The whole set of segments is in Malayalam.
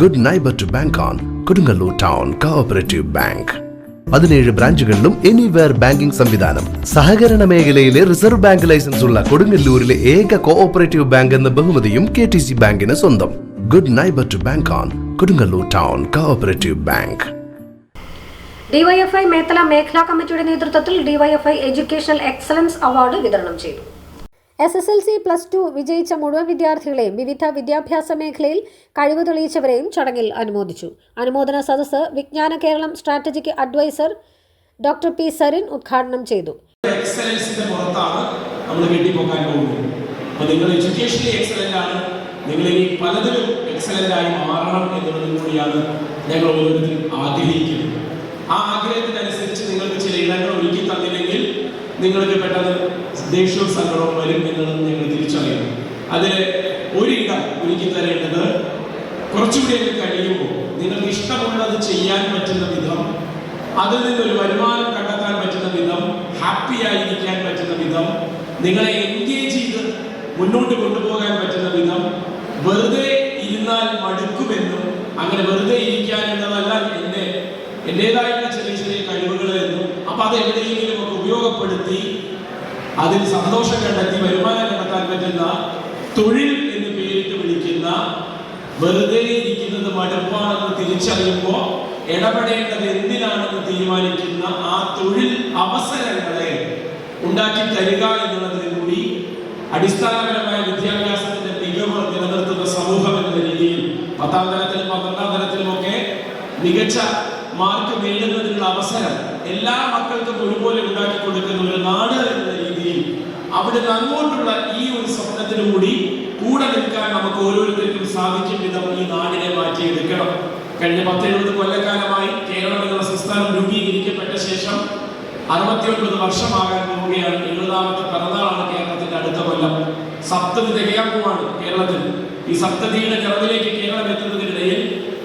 Good neighbour to bank on Kodungallur town cooperative bank പതിനേഴ് ബ്രാഞ്ചുകളിലും എനിവെയർ ബാങ്കിംഗ് സംവിധാനം. സഹകരണ മേഖലയിലെ റിസർവ് ബാങ്ക് ലൈസൻസ് ഉള്ള കൊടുങ്ങല്ലൂരിലെ ഏക കോഓപ്പറേറ്റീവ് ബാങ്ക് എന്ന ബഹുമതിയും കെ ടി സി ബാങ്കിന് സ്വന്തം. Good neighbour to bank on Kodungallur town cooperative bank DYFI Methala മേഖലാ കമ്മിറ്റിയുടെ നേതൃത്വത്തിൽ ഡിവൈഎഫ്ഐ എഡ്യൂക്കേഷണൽ എക്സലൻസ് അവാർഡ് വിതരണം ചെയ്തു. S S L C plus two വിജയിച്ച മുഴുവൻ വിദ്യാർത്ഥികളെയും വിവിധ വിദ്യാഭ്യാസ മേഖലയിൽ കഴിവ് തെളിയിച്ചവരെയും ചടങ്ങിൽ അനുമോദിച്ചു. അനുമോദന സദസ്സ് Vijnana Keralam strategic adviser doctor P Sarin ഉദ്ഘാടനം ചെയ്തു. നമ്മൾ നിങ്ങൾ പലതിലും ആയി ആ ആഗ്രഹത്തിനനുസരിച്ച് നിങ്ങൾക്ക് ചില ഇടങ്ങൾ ഒരുക്കി തന്നില്ലെങ്കിൽ നിങ്ങൾക്ക് പെട്ടെന്ന് ദേഷ്യവും സങ്കടവും വരും എന്നുള്ളത് ഞങ്ങൾ തിരിച്ചറിയണം. അതിൽ ഒരിടം ഒരുക്കി തരേണ്ടത് കുറച്ചുകൂടി കഴിയുമ്പോൾ നിങ്ങൾക്ക് ഇഷ്ടമുള്ളത് ചെയ്യാൻ പറ്റുന്ന വിധം അതിൽ നിന്നൊരു വരുമാനം കണ്ടെത്താൻ പറ്റുന്ന വിധം ഹാപ്പി ആയിരിക്കാൻ പറ്റുന്ന വിധം നിങ്ങളെ എൻഗേജ് ചെയ്ത് മുന്നോട്ട് കൊണ്ടുപോകാൻ പറ്റുന്ന വിധം വെറുതെ ഇരുന്നാൽ മടുക്കുമെന്നും അങ്ങനെ വെറുതെ ഇരിക്കാൻ എന്നതല്ല എന്റെ എന്റെതായിട്ടുള്ള ചെറിയ ചെറിയ കഴിവുകൾ എന്നും അപ്പൊ അത് എവിടെയെങ്കിലും ഒക്കെ ഉപയോഗപ്പെടുത്തി അതിൽ സന്തോഷം കണ്ടെത്തി വരുമാനം കണ്ടെത്താൻ പറ്റുന്ന തൊഴിൽ എന്ന് പേരിട്ട് വിളിക്കുന്ന വെറുതെ ഇരിക്കുന്നത് മടുപ്പാണെന്ന് തിരിച്ചറിയുമ്പോൾ ഇടപെടേണ്ടത് എന്തിനാണെന്ന് തീരുമാനിക്കുന്ന ആ തൊഴിൽ അവസരങ്ങളെ ഉണ്ടാക്കി തരിക എന്നുള്ളതിൽ കൂടി അടിസ്ഥാനപരമായ വിദ്യാഭ്യാസത്തിന്റെ മികവ് നിലനിർത്തുന്ന സമൂഹം എന്ന രീതിയിൽ പത്താം തലത്തിലും പന്ത്രണ്ടാം തലത്തിലും ഒക്കെ മികച്ച മാർക്ക് നേടുന്നതിനുള്ള അവസരം എല്ലാ മക്കൾക്കും ഒരുപോലെ ഉണ്ടാക്കി കൊടുക്കുന്ന ഒരു നാട് എന്ന അവിടുന്ന് അങ്ങോട്ടുള്ള ഈ ഒരു സ്വപ്നത്തിനു കൂടി കൂടെ നിൽക്കാൻ നമുക്ക് ഓരോരുത്തർക്കും സാധിക്കും വിധം ഈ നാടിനെ മാറ്റിയെടുക്കണം കഴിഞ്ഞ പത്തെഴുപത് കൊല്ലക്കാലമായി കേരളം എന്നുള്ള സംസ്ഥാനം രൂപീകരിക്കപ്പെട്ട ശേഷം അറുപത്തിയൊൻപത് വർഷമാകാൻ പോവുകയാണ് എഴുപതാമത്തെ പിറന്നാളാണ് കേരളത്തിന്റെ അടുത്ത കൊല്ലം. സപ്തതി തികയാക്കുവാണ് കേരളത്തിൽ. ഈ സപ്തതിയുടെ നിറവിലേക്ക് കേരളം എത്തുന്നതിനിടയിൽ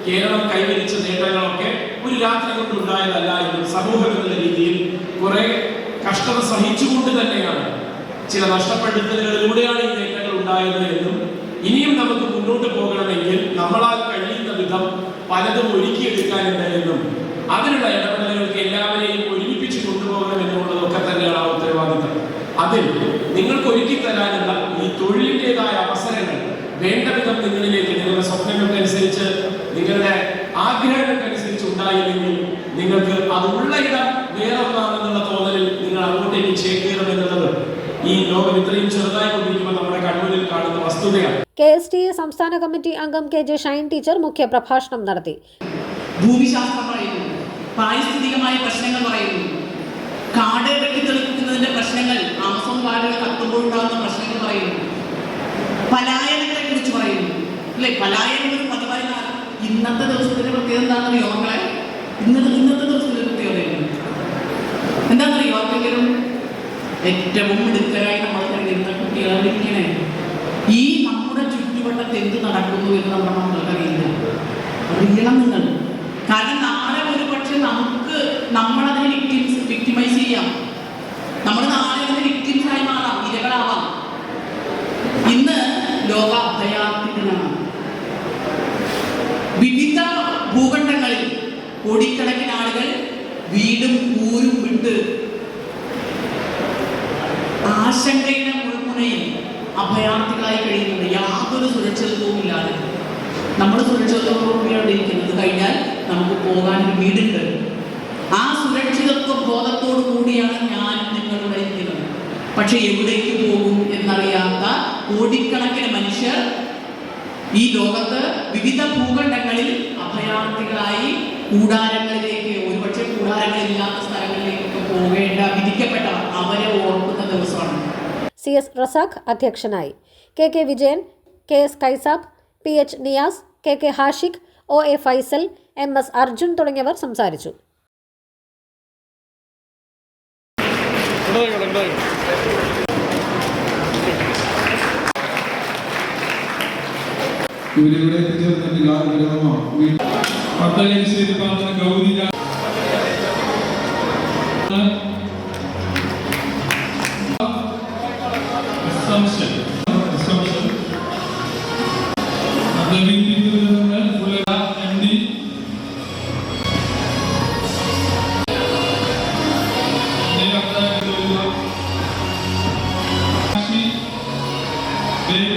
കേരളം കൈവരിച്ച നേട്ടങ്ങളൊക്കെ ഒരു രാത്രി കൊണ്ട് ഉണ്ടായതല്ല എന്നും സമൂഹം എന്നുള്ള രീതിയിൽ കുറെ കഷ്ടത സഹിച്ചുകൊണ്ട് തന്നെയാണ് ചില നഷ്ടപ്പെടുത്തലുകളിലൂടെയാണ് ഈ നേട്ടങ്ങൾ ഉണ്ടായത് എന്നും ഇനിയും നമുക്ക് മുന്നോട്ട് പോകണമെങ്കിൽ നമ്മളാൽ കഴിയുന്ന വിധം പലതും ഒരുക്കിയെടുക്കാനുണ്ട് എന്നും അതിനുള്ള ഇടപെടലുകൾക്ക് എല്ലാവരെയും ഒരുമിപ്പിച്ച് കൊണ്ടുപോകണം എന്നുള്ളതൊക്കെ തന്നെയാണ് ആ ഉത്തരവാദിത്തം. അതിൽ നിങ്ങൾക്ക് ഒരുക്കി തരാനുള്ള ഈ തൊഴിലിന്റെതായ അവസരങ്ങൾ വേണ്ട വിധം നിങ്ങളിലേക്ക് നിങ്ങളുടെ സ്വപ്നങ്ങൾക്കനുസരിച്ച് നിങ്ങളുടെ ആഗ്രഹങ്ങൾക്കനുസരിച്ച് ഉണ്ടായില്ലെങ്കിൽ നിങ്ങൾക്ക് അത് ഉള്ള ഇടം വേറെ ഈ ലോകം ഇത്രയും ചെറുതായി കൊണ്ടിരിക്കുമ്പോൾ നമ്മുടെ കണ്ണൂരിൽ കാണുന്ന വസ്തുതയാണ്. കെ എസ് ടി എ സംസ്ഥാന കമ്മിറ്റി അംഗം കെ ജെ ഷൈൻ ടീച്ചർ മുഖ്യ പ്രഭാഷണം നടത്തി. ഭൂമിശാസ്ത്രം പറയുന്നു പാരിസ്ഥിതികമായ പ്രശ്നങ്ങൾ പറയുന്നു. കാട് വെട്ടിത്തെളിക്കുന്നതിന്റെ പ്രശ്നങ്ങൾ ആമസോൺ കാടുകൾ കത്തുമ്പോഴുണ്ടാകുന്ന പ്രശ്നങ്ങൾ പറയുന്നു. പലായനങ്ങളെ കുറിച്ച് പറയുന്നു. അല്ലെ? പലായനം ഒരു പതിവായി ഇന്നത്തെ ദിവസത്തിന്റെ പ്രത്യേകത എന്താണെന്നറിയോ മക്കളെ? ഇന്നത്തെ ഇന്നത്തെ ദിവസത്തിന്റെ പ്രത്യേകത എന്താണെന്നറിയോ ആർക്കെങ്കിലും ഏറ്റവും മിടുക്കരായി നമ്മൾ കരുതുന്ന കുട്ടികളായിരിക്കണേ ഈ നമ്മുടെ ചുറ്റുവട്ടത്ത് എന്ത് നടക്കുന്നു എന്ന് നമ്മുടെ മക്കൾക്ക് അറിയില്ല അറിയണം നിങ്ങൾ. കാരണം നാളെ ഒരു പക്ഷെ നമുക്ക് നമ്മളതിനെ വിക്ടിംസ് വിക്ടിമൈസ് ചെയ്യാം. നമ്മൾ നാളെ അതിന് വിക്ടിംസ് ആയി മാറാം ഇരകളാവാം. ഇന്ന് ലോക അഭയാർത്ഥികളാണ്. വിവിധ ഭൂഖണ്ഡങ്ങളിൽ കോടിക്കണക്കിന് ആളുകൾ വീടും ഊരും വിട്ട് ആശങ്കയുടെ മുൾമുനയിൽ അഭയാർത്ഥികളായി കഴിയുന്നത് യാതൊരു സുരക്ഷിതത്വവും ഇല്ലാതെ. നമ്മൾ സുരക്ഷിതത്വത്തോടുകൂടിയാണ് ഇരിക്കുന്നത്. കഴിഞ്ഞാൽ നമുക്ക് പോകാൻ ഒരു വീടുണ്ട്. ആ സുരക്ഷിതത്വ ബോധത്തോടു കൂടിയാണ് ഞാൻ നിങ്ങളുടെ ഇരിക്കുന്നത്. പക്ഷെ എവിടേക്ക് പോകും എന്നറിയാത്ത കോടിക്കണക്കിന് മനുഷ്യർ ഈ ലോകത്ത് വിവിധ ഭൂഖണ്ഡങ്ങളിൽ അഭയാർത്ഥികളായി കൂടാരങ്ങളിലേക്ക് ഒരുപക്ഷെ കൂടാരങ്ങളില്ലാത്ത സ്ഥലങ്ങളിലേക്കൊക്കെ പോകേണ്ട വിധിക്കപ്പെട്ടവർ അവരെ സി എസ് റസാഖ് അധ്യക്ഷനായി. K K Vijayan K S Kaisab P H Niyas K K Hashiq O A Faisal M S Arjun തുടങ്ങിയവർ സംസാരിച്ചു. ഇവരിവിടെ എത്തിച്ചേർന്നിട്ടില്ല function